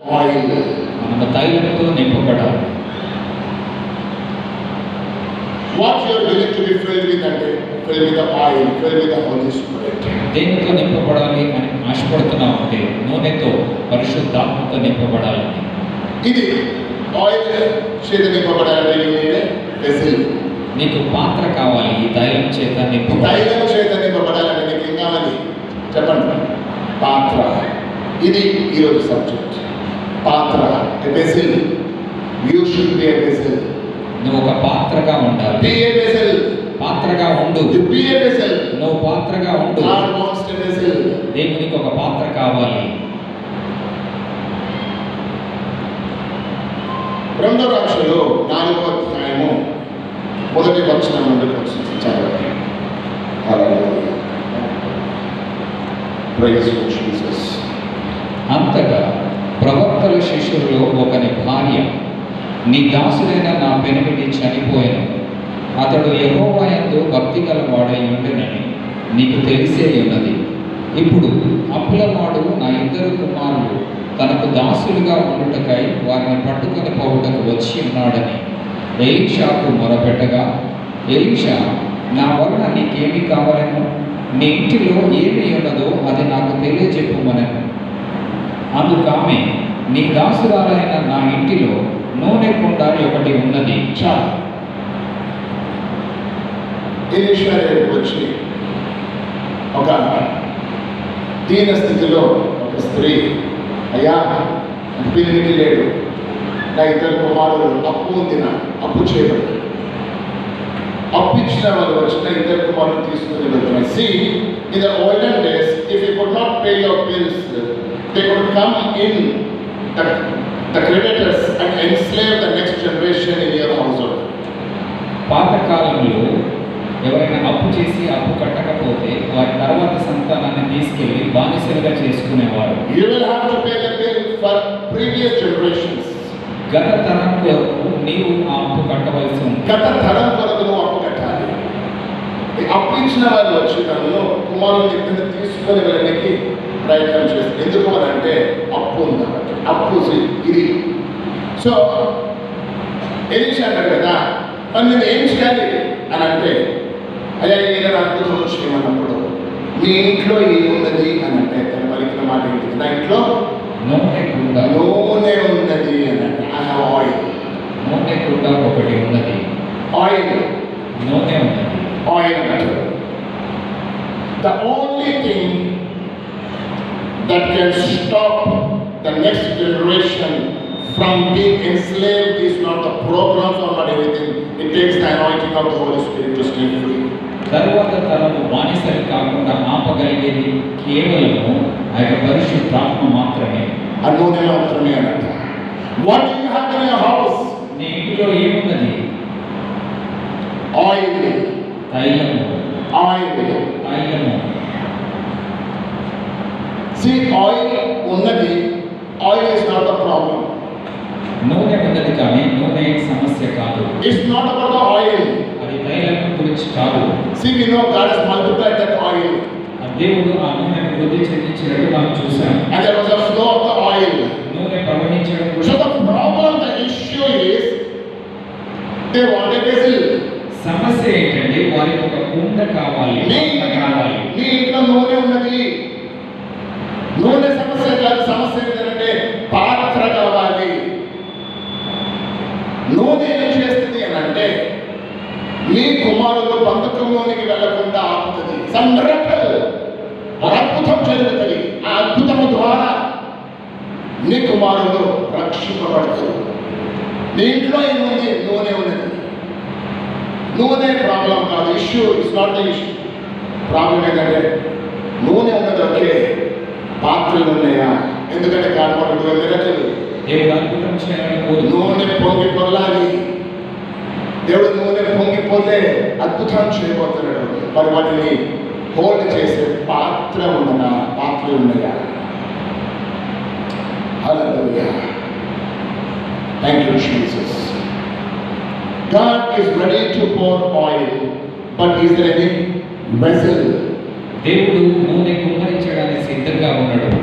మనము తైలంతో నింపబడాలి. Are willing to be filled with and filled with the oil, filled with the Holy Spirit. దేనితో నింపబడాలి? అని ఆశపడుతున్నావు అంటే నూనెతో పరిశుద్ధాత్మతో నింపబడాలని ఇది ఆయిల్ చేత నింపబడాలంటే need a vessel. నీకు పాత్ర కావాలి ఈ తైలం చేత నింపబడాలి. తైలం చేత నింపబడాలంటే నీకు ఏం కావాలి? చెప్పండి. పాత్ర. ఇది ఈరోజు సబ్జెక్ట్ పాత్ర. A vessel you should be a vessel నువ్వు ఒక పాత్రగా ఉండాలి. బి ఎ వెసల్ పాత్రగా ఉండు. యు బి ఎ వెసల్ నువ్వు పాత్రగా ఉండు. గాడ్ వాంట్స్ టు దేవునికి ఒక పాత్ర కావాలి. రెండో రాశిలో నాలుగో అధ్యాయము మొదటి వచనం నుండి వచ్చి చదవండి. పరమేశ్వరుడు ఒకని భార్య. నీ దాసుడైన నా పెనిమిటి చనిపోయాను. అతడు యహోవాయందు భక్తి గలవాడై ఉండనని నీకు తెలిసే ఉన్నది. ఇప్పుడు అప్పులవాడు నా ఇద్దరు కుమారులు తనకు దాసులుగా ఉండుటకై వారిని పట్టుకొని పోవుటకు వచ్చి ఉన్నాడని ఎలీషాకు మొరపెట్టగా ఎలీషా నా వలన నీకేమి కావాలను? నీ ఇంటిలో ఏమి ఉన్నదో అది నాకు తెలియజెప్పుమనను. అందుకామె నీ దాసురాలైన నా ఇంటిలో నూనె కుండ ఒకటి ఉన్నది. చాలు ఎలీషా వచ్చి ఒక దీన స్థితిలో ఒక స్త్రీ అయ్యా పిల్లికి లేడు. నా ఇద్దరు కుమారులు అప్పు ఉంది నా అప్పు చేయబడి అప్పు ఇచ్చిన వాళ్ళు వచ్చిన ఇద్దరు కుమారుడు తీసుకుని వెళ్తున్నాయి see in the olden days if you could not pay your bills they could come in the creditors and enslave the next generation in your household పాతకాలంలో ఎవరైనా అప్పు చేసి అప్పు కట్టకపోతే వారి తర్వాత సంతానాన్ని తీసుకెళ్ళి బానిసలుగా చేసుకునేవారు. You will have to pay the bill for previous generations. గత తరం కొరకు నీవు ఆ అప్పు కట్టవలసి ఉంది గత తరం కొరకు నువ్వు అప్పు కట్టాలి. అప్పు ఇచ్చిన వాళ్ళు వచ్చి తనలో కుమారుని తీసుకొని వెళ్ళడానికి ప్రయత్నం చేస్తారు ఎందుకు అని అంటే అప్పు ఉంది కాబట్టి. అప్పు ఇది. సో ఎలిషా అంటాడు కదా మరి నేను ఏం చేయాలి? అని అంటే అయ్యా ఏదైనా అద్భుతం చేయమన్నప్పుడు మీ ఇంట్లో ఏమున్నది? అని అంటే తను పలికిన మాట ఏంటి నా ఇంట్లో నూనె నూనె ఉన్నది అని అంటే ఐ హావ్ ఆయిల్. నూనె కుండ ఒకటి ఉన్నది. ఆయిల్. నూనె ఉన్నది. ఆయిల్ అన్నట్టు the that can stop the next generation from being enslaved is not the programs or not anything. It takes the anointing of the Holy Spirit to stay free. తరువాత తరము బానిసలు కాకుండా ఆపగలిగేది కేవలము ఆ యొక్క పరిశుద్ధాత్మ మాత్రమే. ఆ నూనె మాత్రమే అన్నట్టు. What you have in your house నీ ఇంటిలో ఏమున్నది? ఆయిల్ తైలము. ఆయిల్ తైలము. ఆయిల్ ఉన్నది oil is not the problem నూనె ఉన్నది కానీ నూనె సమస్య కాదు. It's not about the oil అది తైలం గురించి కాదు. See we know God has multiplied that oil దేవుడు ఆ నూనెను వృద్ధి చెందించినట్టు మనం చూసాం and there was a flow of the oil. నూనె ప్రవహించడం the problem, the issue is they want a vessel. సమస్య ఏంటంటే వారికి ఒక కుండ కావాలి నీ ఇంట్లో నూనె ఉన్నది నూనె సమస్య కాదు సమస్య ఏంటంటే పాత్ర కావాలి నూనె ఏం చేస్తుంది అని అంటే నీ కుమారులు బంధకంలోనికి వెళ్ళకుండా ఆపుతుంది. సంరక్షణ అద్భుతం జరుగుతుంది. ఆ అద్భుతము ద్వారా నీ కుమారులు రక్షింపబడతారు నీ ఇంట్లో ఏముంది? నూనె ఉన్నది. నూనె ప్రాబ్లం కాదు. Issue is not the issue problem ఏంటంటే నూనె ఉన్నది ఓకే పాత్రలు ఉన్నాయా? ఎందుకంటే కాకపోతే అద్భుతం నూనె పొంగి పొల్లాలి. పొంగి అద్భుతాలు చేయబోతున్నాడు. మరి వాటిని హోల్డ్ చేసే పాత్ర ఉన్నదా పాత్రలు ఉన్నాయా thank you Jesus God is ready to pour oil but is ready there దేవుడు నూనె కుమ్మరించడానికి సిద్ధంగా ఉన్నాడు.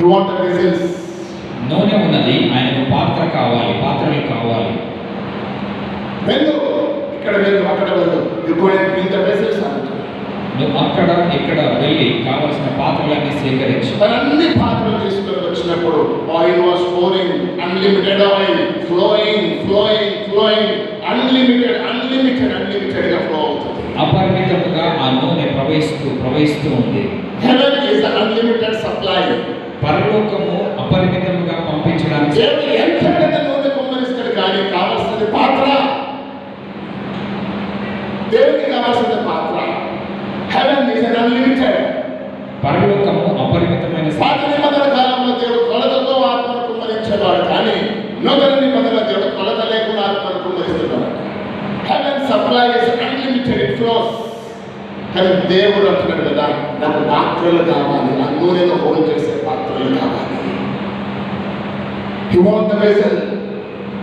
You want the vessels. నూనె ఉన్నది ఆయనకు పాత్ర కావాలి పాత్రలు కావాలి. వెళ్ళు. ఇక్కడ వెళ్ళు అక్కడ వెళ్ళు. You go and bring the vessels నువ్వు అక్కడ ఇక్కడ వెళ్ళి కావలసిన పాత్రలన్నీ సేకరించు. అన్ని పాత్రలు తీసుకొని వచ్చినప్పుడు oil was flowing unlimited oil flowing flowing flowing unlimited unlimited అన్లిమిటెడ్గా flow అవుతుంది. అపరిమితముగా ఆ నూనె ప్రవహిస్తూ ప్రవహిస్తూ ఉంది. హెవెన్ ఈస్ అన్లిమిటెడ్ సప్లై పరలోకము అపరిమితముగా పంపించడానికి దేవుడు ఎంత పెద్ద నూనె కుమ్మరిస్తాడు కానీ కావాల్సిన పాత్ర. దేవుడికి కావాల్సిన పాత్ర? హెవెన్ ఈస్ అన్లిమిటెడ్ పరలోకము అపరిమితమైన పాత నిబంధన కాలంలో దేవుడు కొలతతో ఆత్మను కుమ్మరించేవాడు కానీ నూతన నిబంధన దేవుడు కొలత లేకుండా ఆత్మను కుమ్మరిస్తున్నాడు heaven supply is unlimited flows కానీ దేవుడు అంటున్నాడు కదా నాకు పాత్రలు కావాలి ఆ నూనెను హోల్డ్ చేసే పాత్రలు కావాలి వెసల్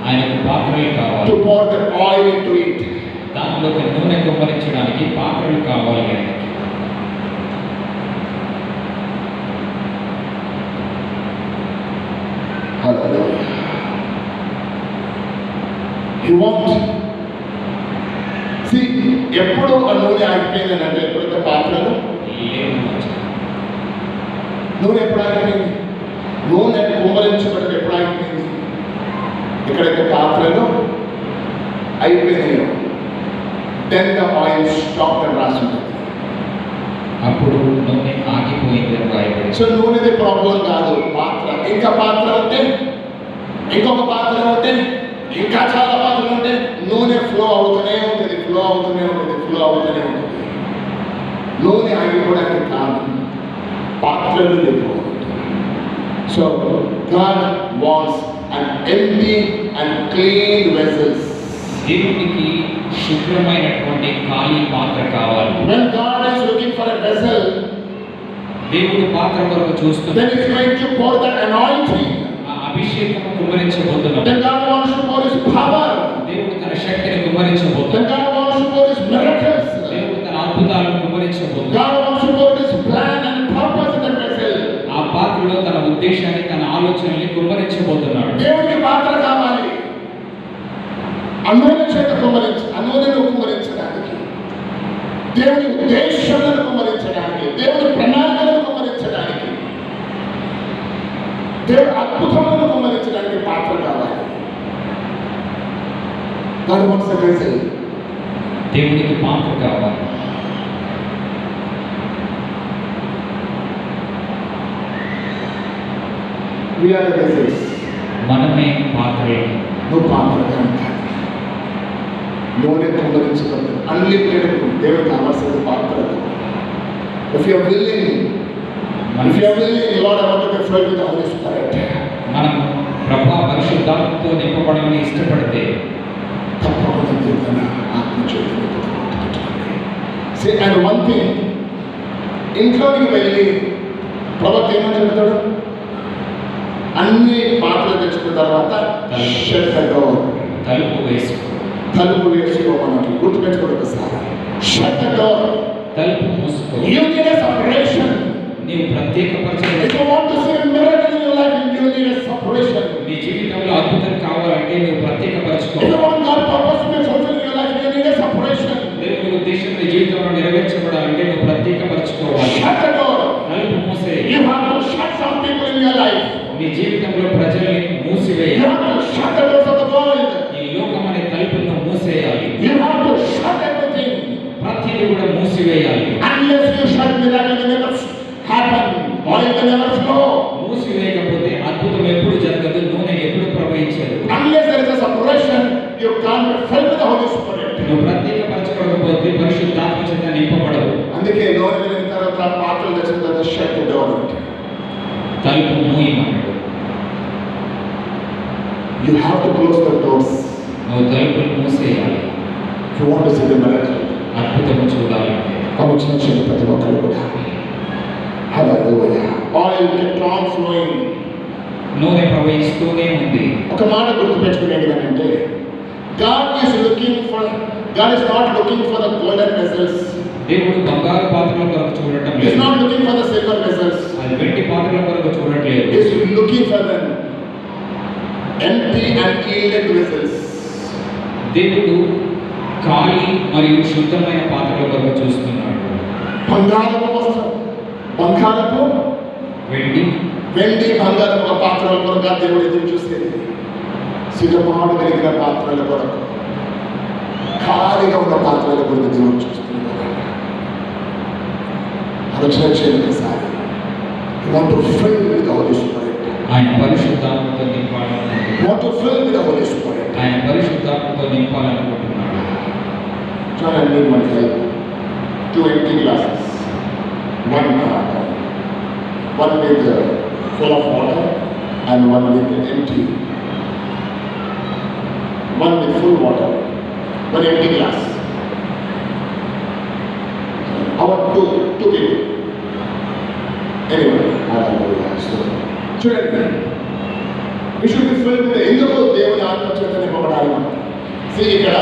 ఆయనకు పాత్రలు కావాలి నూనె కుమ్మరించడానికి పాత్రలు కావాలి ఆయనకి. He. ఎప్పుడు ఆ నూనె ఆగిపోయిందని అంటే ఎప్పుడైతే పాత్రలు. నూనె ఎప్పుడు ఆగిపోయింది? నూనె కుమ్మరించబడి ఎప్పుడు ఆగిపోయింది? ఎక్కడైతే పాత్రలు అయిపోయినాయో. దెన్ ద ఆయిల్ స్టాప్ అని రాసి ఉంటుంది అప్పుడు నూనె ఆగిపోయింది రాయబడి సో నూనెది ప్రాబ్లం కాదు పాత్ర. ఇంకా పాత్ర ఉంటే? ఇంకొక పాత్ర ఉంటే? ఇంకా చాలా పాత్రలు ఉంటే? నూనె ఫ్లో అవుతూనే అవుతూనే ఉంటుంది ఫ్లో అవుతూనే ఉంటుంది. నూనె ఆగిపోవడానికి కాదు పాత్రలు so God wants and empty and clean vessels దేవునికి శుభ్రమైనటువంటి ఖాళీ పాత్ర కావాలి. When God is looking for a vessel, దేవుడు పాత్ర కొరకు చూస్తున్న then He's going to pour that anointing. ఆ అభిషేకం God wants to pour His power. దేవుడు తన శక్తిని Then కుమ్మరించబోతున్నాడు God wants to pour His miracles. దేవుడు తన అద్భుతాలను కుమ్మరించబోతున్నాడు God wants to pour His plan and purpose in that vessel. ఆ పాత్రలో తన ఉద్దేశాన్ని తన ఆలోచనల్ని కుమ్మరించబోతున్నాడు దేవుడికి పాత్ర కావాలి అనువుల చేత కుమ్మరించ అనువులను కుమ్మరించడానికి దేవుని ఉద్దేశాలను కుమ్మరించడానికి దేవుని ప్రణాళికలను కుమ్మరించడానికి దేవుడి అద్భుతములను కుమ్మరించడానికి పాత్ర కావాలి God wants a vessel. దేవునికి పాత్ర కావాలి We are the vessels. మనమే పాత్రలు నువ్వు పాత్రగా ఉండాలి నూనె కుమ్మరించబడి అన్లిమిటెడ్ దేవుడు కావాల్సిన పాత్రలు. If you willing if you willing lord I want to filled with holy spirit మనం ప్రభా పరిశుద్ధాత్మతో నింపబడమని ఇష్టపడితే తప్పకుండా తన ఆత్మ సే అండ్ వన్ థింగ్ ఇంట్లోకి వెళ్ళి ప్రవక్త ఏమని చెప్తాడు? అన్ని పాత్రలు తెచ్చుకున్న తర్వాత తలుపు వేసుకో. తలుపు వేసుకోమన్నట్టు గుర్తుపెట్టుకోండి ఒకసారి. షట్ డోర్ తలుపు మూసుకో. యూ నీడ్ ఎ సెపరేషన్ నీవు ప్రత్యేకపరచబడి if you want to see miracle in your life you need a separation నీ జీవితంలో అద్భుతం కావాలంటే నువ్వు ప్రత్యేకపరచుకో. If you want God purpose to be fulfil in your life you need a separation దేవుని ఉద్దేశం నీ జీవితంలో నెరవేర్చబడాలంటే నువ్వు ప్రత్యేకపరచుకోవాలి. షట్ ద డోర్ తలుపు మూసే. You have to shut some people in your life నీ జీవితంలో ప్రజల్ని you మూసివేయాలి have to shut the doors of the world ఈ లోకం అనే తలుపును మూసేయాలి you have to shut everything ప్రతిదీ కూడా మూసివేయాలి unless you shut miracle will never happen oil will never flow మూసివేయకపోతే అద్భుతం ఎప్పుడు జరగదు నూనె ఎప్పుడు ప్రవహించదు unless there is a separation you can't be filled with the Holy Spirit నువ్వు ప్రత్యేకపరచుకోకపోతే పరిశుద్ధాత్మ చేత నింపబడవు అందుకే నోరు వెళ్ళిన తర్వాత పాత్రలు తెచ్చిన తర్వాత షట్ డోర్ తలుపు మూయమన్నాడు you have to close the doors నువ్వు తలుపులు మూసేయాలి if you want to see the miracle అద్భుతం చూడాలంటే వచ్చిన చిన్న ప్రతి ఒక్కరు కూడా Hallelujah. Oil kept on flowing. నూనె ప్రవహిస్తూనే ఉంది ఒక మాట గుర్తుపెట్టుకునేది ఏంటంటే God is looking for God is not looking for the golden vessels దేవుడు బంగారు పాత్రల కొరకు చూడటం లేదు. Not looking for the silver vessels. అది వెండి పాత్రల కొరకు చూడట్లేదు. He's looking for the empty and yielded vessels. దేవుడు ఖాళీ మరియు శుద్ధమైన పాత్రల కొరకు చూస్తున్నాడు. బంగారపు వస్త్రం. బంగారపు వెండి. వెండి బంగారపు పాత్రల కొరకు దేవుడు ఎదురు చూసేది సిద్ధపాడు కలిగిన పాత్రల కొరకు ఖాళీగా ఉన్న పాత్రల కొరకు దేవుడు చూస్తున్నాడు. ఆలోచన చేయండి ఒకసారి You want to fill with the Holy Spirit. ఆయన పరిశుద్ధాత్మతో నింపాలనుకుంటున్నాడు You want to fill with the Holy Spirit. ఆయన పరిశుద్ధాత్మతో నింపాలనుకుంటున్నాడు John and me might help. Two empty glasses. One cup. One with uh, full of water and one with empty. One with full water. One empty glass. Our two, two people. చూడండి విషుడు విశ్వ ఇందులో దేవుని ఆత్మ చేతనే ఇవ్వబడాలి ఇక్కడ